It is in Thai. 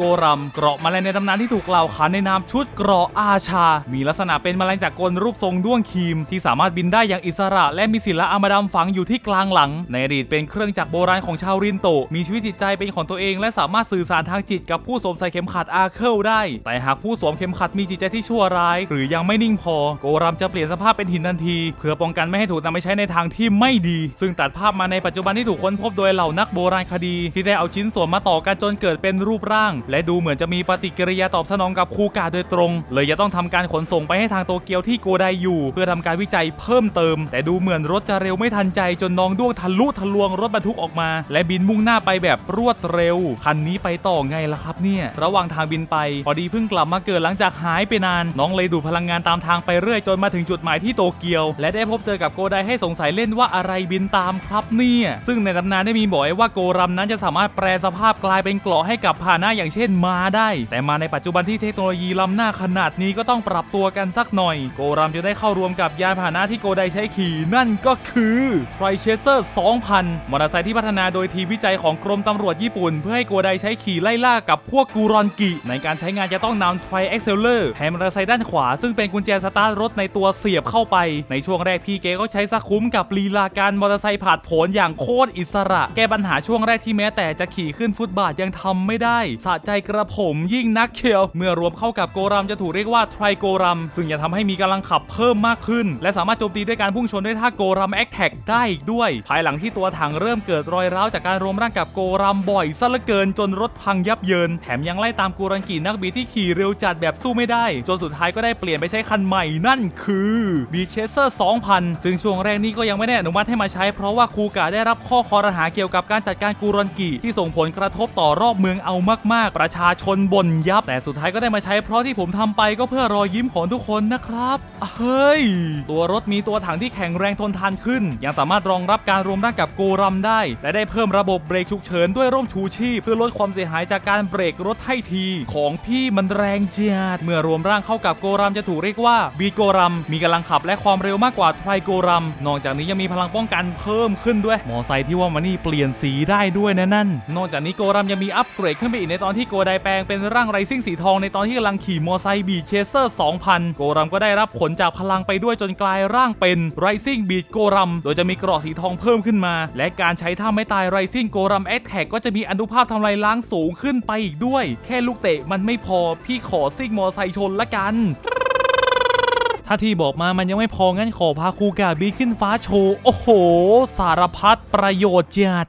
โกรัมเกราะแมลงในตำนานที่ถูกกล่าวขานในนามชุดเกราะอาชา มีลักษณะเป็นแมลงจากกลรูปทรงด้วงครีม ที่สามารถบินได้อย่างอิสระ และมีศิลาอมดำฝังอยู่ที่กลางหลัง ในอดีตเป็นเครื่องจักรโบราณของชาวรินโต มีชีวิตจิตใจเป็นของตัวเอง และสามารถสื่อสารทางจิตกับผู้สวมใส่เข็มขัดอาเคิลได้ แต่หากผู้สวมเข็มขัดมีจิตใจที่ชั่วร้าย หรือยังไม่นิ่งพอ โกรัมจะเปลี่ยนสภาพเป็นหินทันที เพื่อป้องกันไม่ให้ถูกนำไปใช้ในทางที่ไม่ดี ซึ่งตัดภาพมาในปัจจุบันที่ถูกค้นพบโดยเหล่านักโบราณคดี ที่ได้เอาชิ้นส่วนมาต่อกันจนเกิดเป็นรูปร่างและดูเหมือนจะมีปฏิกิริยาตอบสนองกับคูกาโดยตรง เลยจะต้องทำการขนส่งไปให้ทางโตเกียวที่โกไดอยู่ เพื่อทำการวิจัยเพิ่มเติม แต่ดูเหมือนรถจะเร็วไม่ทันใจจนน้องด้วงทะลุทะลวงรถบรรทุกออกมา และบินมุ่งหน้าไปแบบรวดเร็ว คันนี้ไปต่อไงล่ะครับเนี่ย ระหว่างทางบินไปพอดีเพิ่งกลับมาเกิดหลังจากหายไปนาน น้องเลยดูพลังงานตามทางไปเรื่อยจนมาถึงจุดหมายที่โตเกียว และได้พบเจอกับโกไดให้สงสัยเล่นว่าอะไรบินตามครับเนี่ยซึ่งในตำนานได้มีบอกไว้ว่าโกรัมนั้นจะสามารถแปลสภาพกลายเป็นเกราะให้กับพาหนะอย่างเช่นมาได้ แต่มาในปัจจุบันที่เทคโนโลยีล้ำหน้าขนาดนี้ก็ต้องปรับตัวกันสักหน่อย โกรัมจะได้เข้ารวมกับยานพาหนะที่โกไดใช้ขี่นั่นก็คือ t r i c h a s e r 2000 มอเตอร์ไซค์ที่พัฒนาโดยทีมวิจัยของกรมตำรวจญี่ปุ่น เพื่อให้โกไดใช้ขี่ไล่ล่ากับพวกกูรอนกิในการใช้งานจะต้องนำ t r i a x c e l e r แผงมอเตอร์ไซค์ด้านขวา ซึ่งเป็นกุญแจสตาร์ทรถในตัวเสียบเข้าไปในช่วงแรกพี่เกก็ใช้สักคุ้มกับลีลาการมอเตอร์ไซค์ผ่านผลอย่างโคตรอิสระ แก้ปัญหาช่วงแรกที่แม้แต่จะขี่ขึ้นฟุตบาทยังทำไม่ได้สะใจกระผมยิ่งนักเชียว เมื่อรวมเข้ากับโกรัมจะถูกเรียกว่าไทรโกรัม ซึ่งจะทำให้มีกำลังขับเพิ่มมากขึ้น และสามารถโจมตีด้วยการพุ่งชนด้วยท่าโกรัมแอคแท็กได้อีกด้วย ภายหลังที่ตัวถังเริ่มเกิดรอยร้าวจากการรวมร่างกับโกรัมบ่อยซะเหลือเกินจนรถพังยับเยิน แถมยังไล่ตามกูรันกีนักบินที่ขี่เร็วจัดแบบสู้ไม่ได้ จนสุดท้ายก็ได้เปลี่ยนไปใช้คันใหม่นั่นคือบีเชสเซอร์2000 ซึ่งช่วงแรกนี้ก็ยังไม่ได้อนุมัติให้มาใช้ เพราะว่าคูกาได้รับข้อคอรหาเกี่ยวกับการจัดการกูรันกีที่ส่งผลกระทบต่อรอบเมืองเอามากๆประชาชนบ่นยับ แต่สุดท้ายก็ได้มาใช้เพราะที่ผมทำไปก็เพื่อรอยยิ้มของทุกคนนะครับ เฮ้ย ตัวรถมีตัวถังที่แข็งแรงทนทานขึ้น ยังสามารถรองรับการรวมร่างกับโกรัมได้ และได้เพิ่มระบบเบรกฉุกเฉินด้วยร่มชูชีพ เพื่อลดความเสียหายจากการเบรกรถให้ที ของพี่มันแรงจัดเมื่อรวมร่างเข้ากับโกรัมจะถูกเรียกว่าบีโกรัมมีกำลังขับและความเร็วมากกว่าไทรโกรัมนอกจากนี้ยังมีพลังป้องกันเพิ่มขึ้นด้วยมอไซค์ที่ว่ามันนี่เปลี่ยนสีได้ด้วยนะนั่น นอกจากนี้โกรัมยังมีอัปเกรดขึ้นไปอีกในตอนที่โกไดแปลงเป็นร่างไรซิ่งสีทองในตอนที่กำลังขี่มอไซค์บีเชเซอร์ 2000 โกรัมก็ได้รับผลจากพลังไปด้วยจนกลายร่างเป็นไรซิ่งบีโกรัม โดยจะมีเกราะสีทองเพิ่มขึ้นมา และการใช้ท่าไม่ตายไรซิ่งโกรัมแอคแท็กก็จะมีอนุภาพทำลายล้างสูงขึ้นไปอีกด้วย แค่ลูกเตะมันไม่พอพี่ขอซิ่งมอไซค์ชนละกันถ้าที่บอกมามันยังไม่พองั้นขอพาคูกาบีขึ้นฟ้าโชว์ โอ้โห สารพัดประโยชน์จัด